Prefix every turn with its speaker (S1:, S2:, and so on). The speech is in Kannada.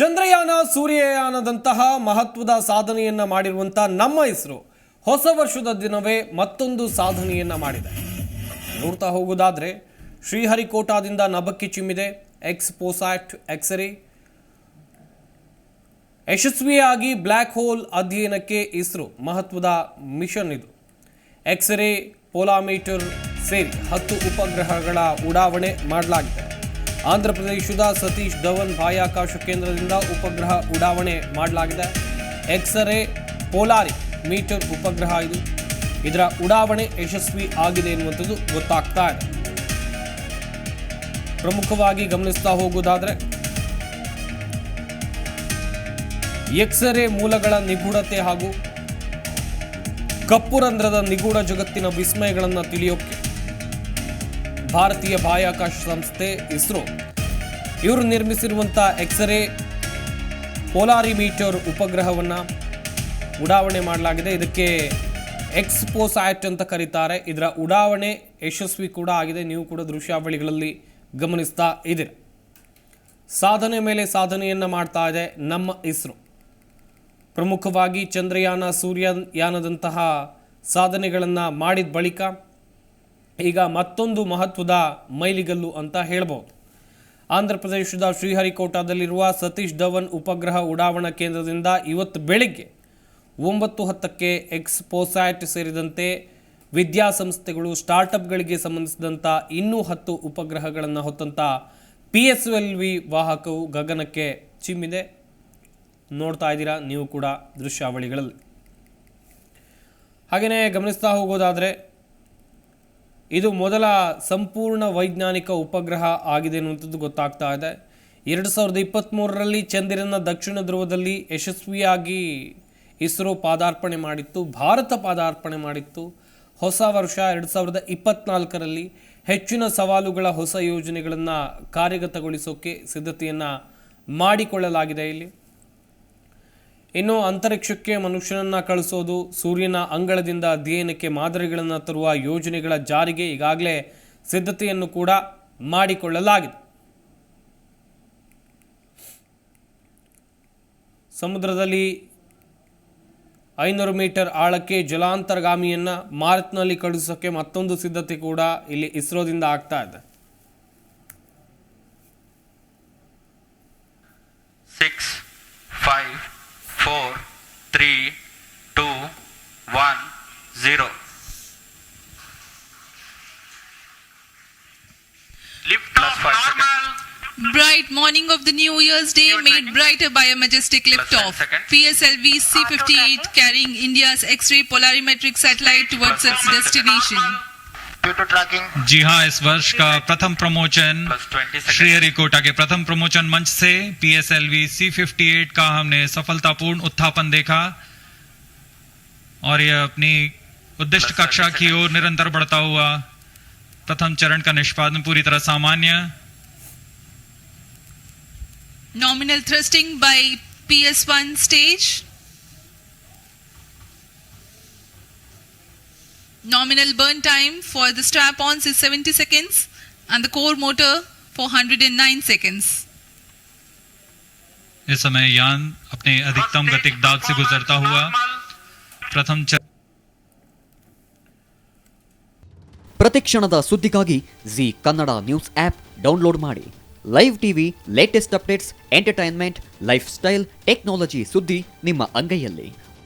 S1: ಚಂದ್ರಯಾನ ಸೂರ್ಯಯಾನದಂತಹ ಮಹತ್ವದ ಸಾಧನೆಯನ್ನ ಮಾಡಿರುವಂಥ ನಮ್ಮ ಇಸ್ರೋ ಹೊಸ ವರ್ಷದ ದಿನವೇ ಮತ್ತೊಂದು ಸಾಧನೆಯನ್ನ ಮಾಡಿದೆ. ನೋಡ್ತಾ ಹೋಗೋದಾದರೆ ಶ್ರೀಹರಿಕೋಟಾದಿಂದ ನಭಕ್ಕೆ ಚಿಮ್ಮಿದೆ ಎಕ್ಸ್ ಪೋಸಾಟ್ ಎಕ್ಸ್ರೇ ಯಶಸ್ವಿಯಾಗಿ ಬ್ಲ್ಯಾಕ್ ಹೋಲ್ ಅಧ್ಯಯನಕ್ಕೆ ಇಸ್ರೋ ಮಹತ್ವದ ಮಿಷನ್ ಇದು. ಎಕ್ಸ್ರೇ ಪೋಲಾಮೀಟರ್ ಸೇರಿ ಹತ್ತು ಉಪಗ್ರಹಗಳ ಉಡಾವಣೆ ಮಾಡಲಾಗಿದೆ. ಆಂಧ್ರ ಪ್ರದೇಶದ ಸತೀಶ್ ಧವನ್ ಬಾಹ್ಯಾಕಾಶ ಕೇಂದ್ರದಿಂದ ಉಪಗ್ರಹ ಉಡಾವಣೆ ಮಾಡಲಾಗಿದೆ. ಎಕ್ಸ್ರೇ ಪೋಲಾರಿ ಮೀಟರ್ ಉಪಗ್ರಹ ಇದು. ಇದರ ಉಡಾವಣೆ ಯಶಸ್ವಿ ಆಗಿದೆ ಎನ್ನುವಂಥದ್ದು ಗೊತ್ತಾಗ್ತಾ ಇದೆ. ಪ್ರಮುಖವಾಗಿ ಗಮನಿಸ್ತಾ ಹೋಗುವುದಾದ್ರೆ ಎಕ್ಸ್ರೇ ಮೂಲಗಳ ನಿಗೂಢತೆ ಹಾಗೂ ಕಪ್ಪು ರಂಧ್ರದ ನಿಗೂಢ ಜಗತ್ತಿನ ವಿಸ್ಮಯಗಳನ್ನು ತಿಳಿಯೋಕೆ ಭಾರತೀಯ ಬಾಹ್ಯಾಕಾಶ ಸಂಸ್ಥೆ ಇಸ್ರೋ. ಇವರು ನಿರ್ಮಿಸಿರುವಂಥ ಎಕ್ಸ್ರೇ ಪೋಲಾರಿಮೀಟರ್ ಉಪಗ್ರಹವನ್ನು ಉಡಾವಣೆ ಮಾಡಲಾಗಿದೆ. ಇದಕ್ಕೆ ಎಕ್ಸ್ಪೋಸ್ಯಾಟ್ ಅಂತ ಕರೀತಾರೆ. ಇದರ ಉಡಾವಣೆ ಯಶಸ್ವಿ ಕೂಡ ಆಗಿದೆ. ನೀವು ಕೂಡ ದೃಶ್ಯಾವಳಿಗಳಲ್ಲಿ ಗಮನಿಸ್ತಾ ಇದ್ದೀರಿ. ಸಾಧನೆ ಮೇಲೆ ಸಾಧನೆಯನ್ನು ಮಾಡ್ತಾ ಇದೆ ನಮ್ಮ ಇಸ್ರೋ. ಪ್ರಮುಖವಾಗಿ ಚಂದ್ರಯಾನ ಸೂರ್ಯಯಾನದಂತಹ ಸಾಧನೆಗಳನ್ನು ಮಾಡಿದ ಬಳಿಕ ಈಗ ಮತ್ತೊಂದು ಮಹತ್ವದ ಮೈಲಿಗಲ್ಲು ಅಂತ ಹೇಳ್ಬೋದು. ಆಂಧ್ರ ಪ್ರದೇಶದ ಶ್ರೀಹರಿಕೋಟಾದಲ್ಲಿರುವ ಸತೀಶ್ ಧವನ್ ಉಪಗ್ರಹ ಉಡಾವಣಾ ಕೇಂದ್ರದಿಂದ ಇವತ್ತು ಬೆಳಿಗ್ಗೆ ಒಂಬತ್ತು ಹತ್ತಕ್ಕೆ ಎಕ್ಸ್ಪೋಸ್ಯಾಟ್ ಸೇರಿದಂತೆ ವಿದ್ಯಾಸಂಸ್ಥೆಗಳು ಸ್ಟಾರ್ಟಪ್ಗಳಿಗೆ ಸಂಬಂಧಿಸಿದಂಥ ಇನ್ನೂ ಹತ್ತು ಉಪಗ್ರಹಗಳನ್ನು ಹೊತ್ತಂಥ ಪಿ ಎಸ್ ಎಲ್ ವಿ ವಾಹಕವು ಗಗನಕ್ಕೆ ಚಿಮ್ಮಿದೆ. ನೋಡ್ತಾ ಇದ್ದೀರಾ ನೀವು ಕೂಡ ದೃಶ್ಯಾವಳಿಗಳಲ್ಲಿ. ಹಾಗೆಯೇ ಗಮನಿಸ್ತಾ ಹೋಗೋದಾದರೆ ಇದು ಮೊದಲ ಸಂಪೂರ್ಣ ವೈಜ್ಞಾನಿಕ ಉಪಗ್ರಹ ಆಗಿದೆ ಅನ್ನುವಂಥದ್ದು ಗೊತ್ತಾಗ್ತಾ ಇದೆ. ಎರಡು ಸಾವಿರದ ಇಪ್ಪತ್ತ್ಮೂರರಲ್ಲಿ ಚಂದಿರನ ದಕ್ಷಿಣ ಧ್ರುವದಲ್ಲಿ ಯಶಸ್ವಿಯಾಗಿ ಇಸ್ರೋ ಪಾದಾರ್ಪಣೆ ಮಾಡಿತ್ತು, ಭಾರತ ಪಾದಾರ್ಪಣೆ ಮಾಡಿತ್ತು. ಹೊಸ ವರ್ಷ ಎರಡು ಸಾವಿರದ ಇಪ್ಪತ್ನಾಲ್ಕರಲ್ಲಿ ಹೆಚ್ಚಿನ ಸವಾಲುಗಳ ಹೊಸ ಯೋಜನೆಗಳನ್ನು ಕಾರ್ಯಗತಗೊಳಿಸೋಕೆ ಸಿದ್ಧತೆಯನ್ನು ಮಾಡಿಕೊಳ್ಳಲಾಗಿದೆ ಇಲ್ಲಿ. ಇನ್ನು ಅಂತರಿಕ್ಷಕ್ಕೆ ಮನುಷ್ಯನನ್ನು ಕಳಿಸೋದು, ಸೂರ್ಯನ ಅಂಗಳದಿಂದ ಅಧ್ಯಯನಕ್ಕೆ ಮಾದರಿಗಳನ್ನು ತರುವ ಯೋಜನೆಗಳ ಜಾರಿಗೆ ಈಗಾಗಲೇ ಸಿದ್ಧತೆಯನ್ನು ಕೂಡ ಮಾಡಿಕೊಳ್ಳಲಾಗಿದೆ. ಸಮುದ್ರದಲ್ಲಿ ಐನೂರು ಮೀಟರ್ ಆಳಕ್ಕೆ ಜಲಾಂತರ್ಗಾಮಿಯನ್ನು ಮಾರ್ಚ್ನಲ್ಲಿ ಕಳುಹಿಸೋಕೆ ಮತ್ತೊಂದು ಸಿದ್ಧತೆ ಕೂಡ ಇಲ್ಲಿ ಇಸ್ರೋದಿಂದ ಆಗ್ತಾ ಇದೆ.
S2: Four, three, two, one, zero. Lift
S3: Plus
S2: off
S3: five
S2: normal.
S4: Bright morning of the New Year's Day
S2: You're
S4: made
S2: tracking?
S4: brighter by a majestic
S2: Plus
S4: liftoff. PSLV C-58 carrying India's X-ray polarimetric satellite towards its destination.
S5: जी हाँ इस वर्ष का प्रथम प्रमोचन
S2: Plus 20 seconds.
S5: श्रीहरिकोटा के प्रथम प्रमोचन मंच से पीएसएलवी सी फिफ्टी एट का हमने सफलतापूर्ण उत्थापन देखा और यह अपनी उद्दिष्ट कक्षा की ओर निरंतर बढ़ता हुआ प्रथम चरण का निष्पादन पूरी तरह सामान्य
S4: Nominal thrusting by PS1 stage. Nominal burn time for the strap-ons is 70 seconds and the core motor for 109 seconds.
S5: इस समय यान अपने अधिकतम गतिक दाब से गुजरता हुआ प्रथम चरण
S6: ಪ್ರತಿಕ್ಷಣದ ಸುದ್ದಿಗಾಗಿ Zee Kannada news app download ಮಾಡಿ live TV latest updates entertainment lifestyle technology ಸುದ್ದಿ ನಿಮ್ಮ ಅಂಗೈಯಲ್ಲಿ